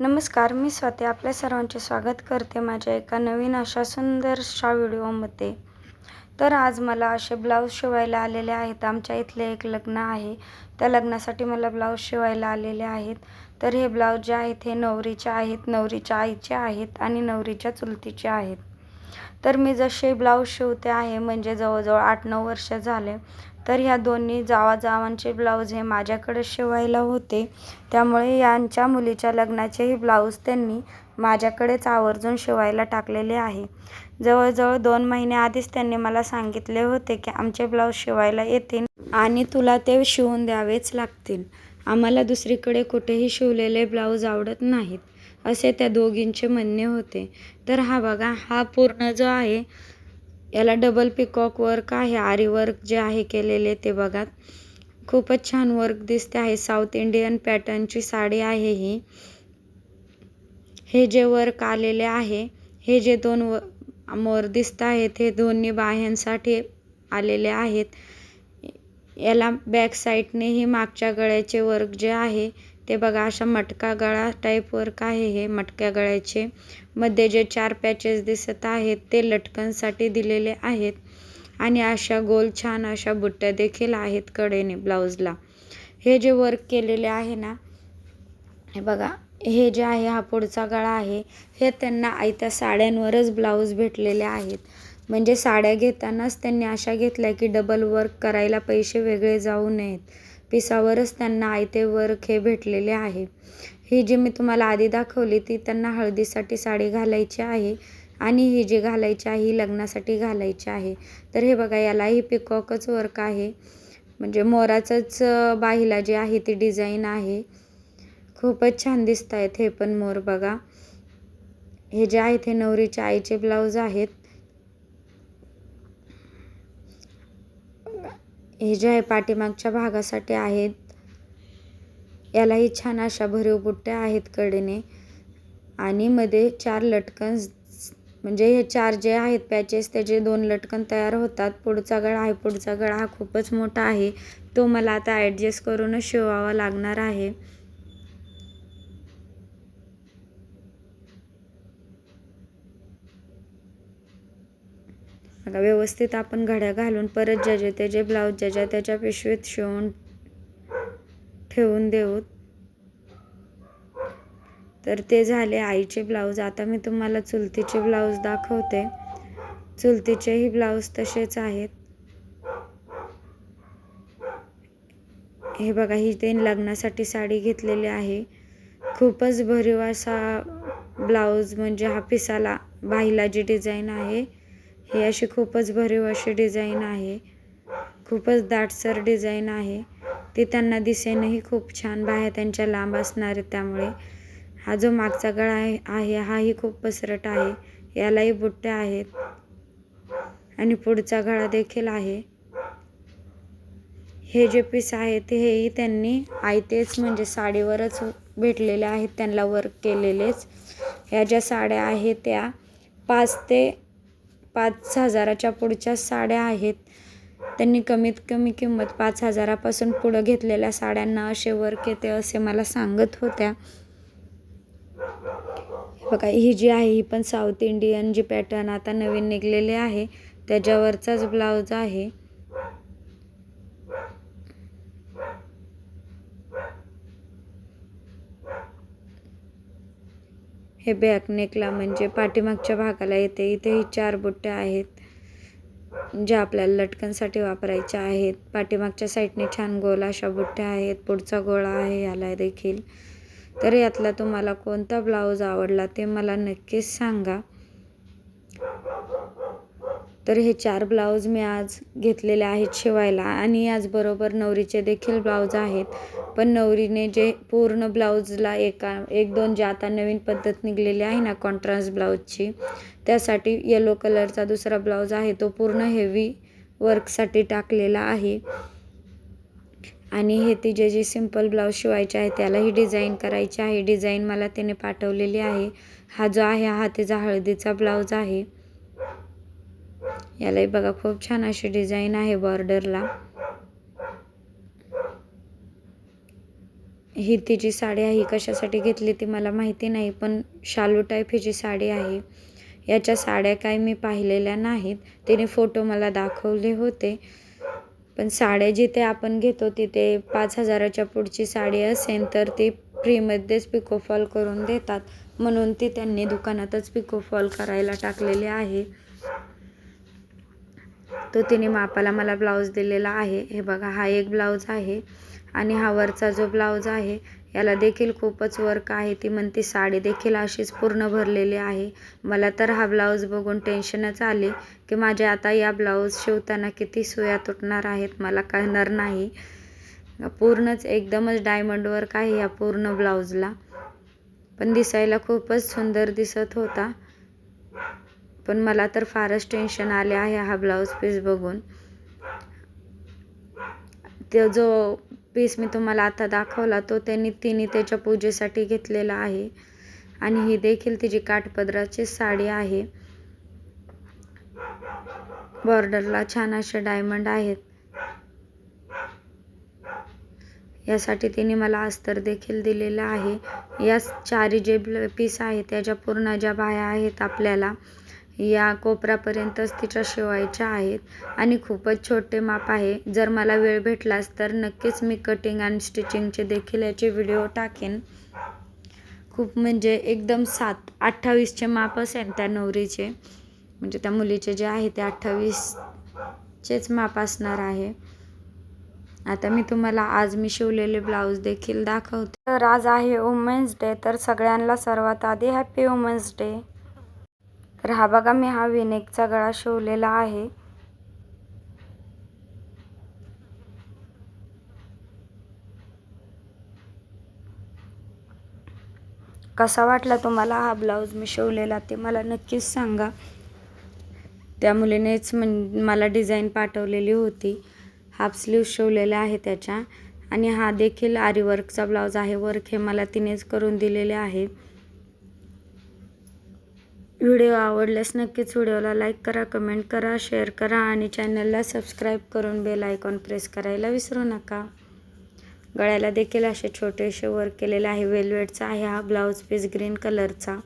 नमस्कार मी स्वाती आपल्या सर्वांचे स्वागत करते माझ्या एका नवीन अशा सुंदरशा व्हिडिओमध्ये. तर आज मला असे ब्लाऊज शिवायला आलेले आहेत. आमच्या इथले एक लग्न आहे. त्या लग्नासाठी मला ब्लाऊज शिवायला आलेले आहेत. तर हे ब्लाऊज जे आहेत हे नवरीचे आहेत. नवरीच्या आईचे आहेत आणि नवरीच्या चुलतीचे आहेत. तर मी जसे ब्लाऊज शिवते आहे म्हणजे जवळजवळ आठ नऊ वर्ष झाले तर ह्या दोन्ही जावाजावांचे ब्लाऊज हे माझ्याकडे शिवायला होते. त्यामुळे यांच्या मुलीच्या लग्नाचेही ब्लाऊज त्यांनी माझ्याकडेच आवर्जून शिवायला टाकलेले आहे. जवळजवळ दोन महिन्याआधीच त्यांनी मला सांगितले होते की आमचे ब्लाऊज शिवायला येतील आणि तुला ते शिवून द्यावेच लागतील. आम्हाला दुसरीकडे कुठेही शिवलेले ब्लाऊज आवडत नाहीत असे त्या दोघींचे म्हणणे होते. तर हा बघा हा पूर्ण जो आहे याला डबल पिकॉक वर्क आहे. आरी वर्क जे आहे केलेले ते बघा. खूपच छान वर्क दिसते आहे. साऊथ इंडियन पॅटर्नची साडी आहे ही. हे जे वर्क आलेले आहे हे जे दोन व मोर दिसत आहेत हे दोन्ही बाह्यांसाठी आलेले आहेत. याला बॅक साईडनेही मागच्या गळ्याचे वर्क जे आहे ते बघा अशा मटका गळा टाईप वर्क आहे हे मटक्या गळ्याचे? मध्ये जे चार पॅचेस दिसत आहेत ते लटकनसाठी दिलेले आहेत. आणि अशा गोल छान अशा बुट्ट्या देखील आहेत कडेने ब्लाऊजला. हे जे वर्क केलेले आहे ना हे बघा हे जे आहे हा पुढचा गळा आहे. हे त्यांना आयत्या साड्यांवरच ब्लाऊज भेटलेले आहेत. म्हणजे साड्या घेतानाच त्यांनी अशा घेतल्या की डबल वर्क करायला पैसे वेगळे जाऊ नयेत. पिसावरच त्यांना आयते वर्क हे भेटलेले आहे. ही जी मी तुम्हाला आधी दाखवली ती त्यांना हळदीसाठी साडी घालायची आहे आणि ही जी घालायची आहे ही लग्नासाठी घालायची आहे. तर हे बघा यालाही पिकॉकच वर्क आहे. म्हणजे मोराचंच बाहीला जी आहे ती डिझाईन आहे. खूपच छान दिसत आहेत हे पण मोर बघा. हे जे आहेत हे नवरीच्या आईचे ब्लाऊज आहेत. हे जे आहे पाठीमागच्या भागासाठी आहेत यालाही छान अशा भरीव बुट्ट्या आहेत कडेने. आणि मध्ये चार लटकन म्हणजे हे चार जे आहेत पॅचेस त्याचे दोन लटकन तयार होतात. पुढचा गळा आहे पुढचा गळा हा खूपच मोठा आहे. तो मला आता ॲडजस्ट करूनच शिवावा लागणार आहे. बघा व्यवस्थित आपण घड्या घालून परत ज्याचे त्याचे ब्लाऊज ज्याच्या त्याच्या पिशवीत शिवून ठेवून देऊ. तर ते झाले आईचे ब्लाऊज आता मी तुम्हाला चुलतीचे ब्लाऊज दाखवते. चुलतीचेही ब्लाऊज तसेच आहेत. हे बघा ही ते लग्नासाठी साडी घेतलेली आहे. खूपच भरीव असा ब्लाऊज म्हणजे हा पिसाला बाहीला जी डिझाईन आहे हे अशी खूपच भरीव अशी डिझाईन आहे. खूपच दाटसर डिझाईन आहे. ती त्यांना दिसेनही खूप छान बाह्या त्यांच्या लांब असणार आहे त्यामुळे. हा जो मागचा गळा आहे आहे हाही खूप पसरट आहे. यालाही बुट्टे आहेत. आणि पुढचा गळा देखील आहे. हे जे पीस आहेत हेही त्यांनी आयतेच म्हणजे साडीवरच भेटलेले आहेत त्यांना वर्क केलेलेच. ह्या ज्या साड्या आहेत त्या पाच ते पाच हजाराच्या पुढच्या साड्या आहेत. त्यांनी कमीत कमी किंमत पाच हजारापासून पुढं घेतलेल्या साड्यांना असे वर्क येते असे मला सांगत होत्या. बघा ही जी आहे ही पण साऊथ इंडियन जी पॅटर्न आता नवीन निघलेली आहे. त्याच्यावरचाच ब्लाऊज आहे. हे बॅक नेकला म्हणजे पाठीमागच्या भागाला येते. इथेही चार बुट्ट्या आहेत ज्या आपल्याला लटकनसाठी वापरायच्या आहेत. पाठीमागच्या साईडने छान गोल अशा बुट्ट्या आहेत. पुढचा गोळा आहे याला देखील. तर यातला तुम्हाला कोणता ब्लाऊज आवडला ते मला नक्कीच सांगा. तर हे चार ब्लाऊज मी आज घेतलेले आहेत शिवायला. आणि याचबरोबर नवरीचे देखील ब्लाऊज आहेत. पण नवरीने जे पूर्ण ब्लाऊजला एका एक दोन जे आता नवीन पद्धत निघलेली आहे ना कॉन्ट्रास्ट ब्लाऊजची त्यासाठी येलो कलरचा दुसरा ब्लाऊज आहे तो पूर्ण हेवी वर्कसाठी टाकलेला आहे. आणि हे तिचे जे सिंपल ब्लाऊज शिवायचे आहे त्यालाही डिझाईन करायची आहे. डिझाईन मला त्याने पाठवलेली आहे. हा जो आहे हा तिचा हळदीचा ब्लाऊज आहे. यालाही बघा खूप छान अशी डिझाईन आहे बॉर्डरला ही तिची साडी आहे कशासाठी घेतली ती मला माहिती नाही पण शालू टाईप हिची साडी आहे याच्या साड्या काय मी पाहिलेल्या नाहीत. तिने फोटो मला दाखवले होते. पण साड्या जिथे आपण घेतो तिथे पाच हजाराच्या पुढची साडी असेल तर ती फ्रीमध्येच पिकोफॉल करून देतात. म्हणून ती त्यांनी दुकानातच पिकोफॉल करायला टाकलेली आहे. तो तिने मापाला मला ब्लाऊज दिलेला आहे. हे बघा हा एक ब्लाऊज आहे. आणि हा वरचा जो ब्लाऊज आहे याला देखील खूपच वर्क आहे. ती म्हणते साडी देखील अशीच पूर्ण भरलेली आहे. मला तर हा ब्लाऊज बघून टेन्शनच आले की माझ्या आता या ब्लाऊज शिवताना किती सुया तुटणार आहेत. मला कळणार नाही. पूर्णच एकदमच डायमंड वर्क आहे या पूर्ण ब्लाऊजला. पण दिसायला खूपच सुंदर दिसत होता. पण मला तर फारच टेन्शन आले आहे हा ब्लाऊज पीस बघून. तो जो पीस मी तुम्हाला आता दाखवला तो त्यांनी तिने त्याच्या पूजेसाठी घेतलेला आहे. आणि ही देखील तिची काठपदराची साडी आहे. बॉर्डरला छान असे डायमंड आहेत. यासाठी तिने मला अस्तर देखील दिलेलं आहे. या चारी जे पीस आहेत त्याच्या पूर्ण ज्या बाया आहेत आपल्याला या कोपऱ्यापर्यंतच तिच्या शिवायच्या आहेत. आणि खूपच छोटे माप आहे. जर मला वेळ भेटलाच तर नक्कीच मी कटिंग आणि स्टिचिंगचे देखील याचे व्हिडिओ टाकेन. खूप म्हणजे एकदम सात अठ्ठावीसचे माप असेल त्या नवरीचे. म्हणजे त्या मुलीचे जे आहे ते अठ्ठावीसचेच माप असणार आहे. आता मी तुम्हाला आज मी शिवलेले ब्लाऊज देखील दाखवते. तर आज आहे वुमेन्स डे तर सगळ्यांना सर्वात आधी हॅपी वुमेन्स डे तर हा बघा मी हा विनेकचा गळा शिवलेला आहे. कसा वाटला तुम्हाला हा ब्लाऊज मी शिवलेला ते मला नक्कीच सांगा. त्या मुलीनेच म्हण मला डिझाईन पाठवलेली होती. हाफ स्लीव शिवलेल्या आहे त्याच्या. आणि हा देखील आरीवर्कचा ब्लाऊज आहे. वर्क हे मला तिनेच करून दिलेले आहे. व्हिडिओ आवडल्यास नक्कीच व्हिडिओला लाईक करा कमेंट करा शेअर करा आणि चॅनलला सबस्क्राईब करून बेल आयकॉन प्रेस करायला विसरू नका. गळ्याला देखील असे छोटेसे वर्क केलेले आहे वेलवेटचा आहे हा ब्लाऊज पीस ग्रीन कलरचा.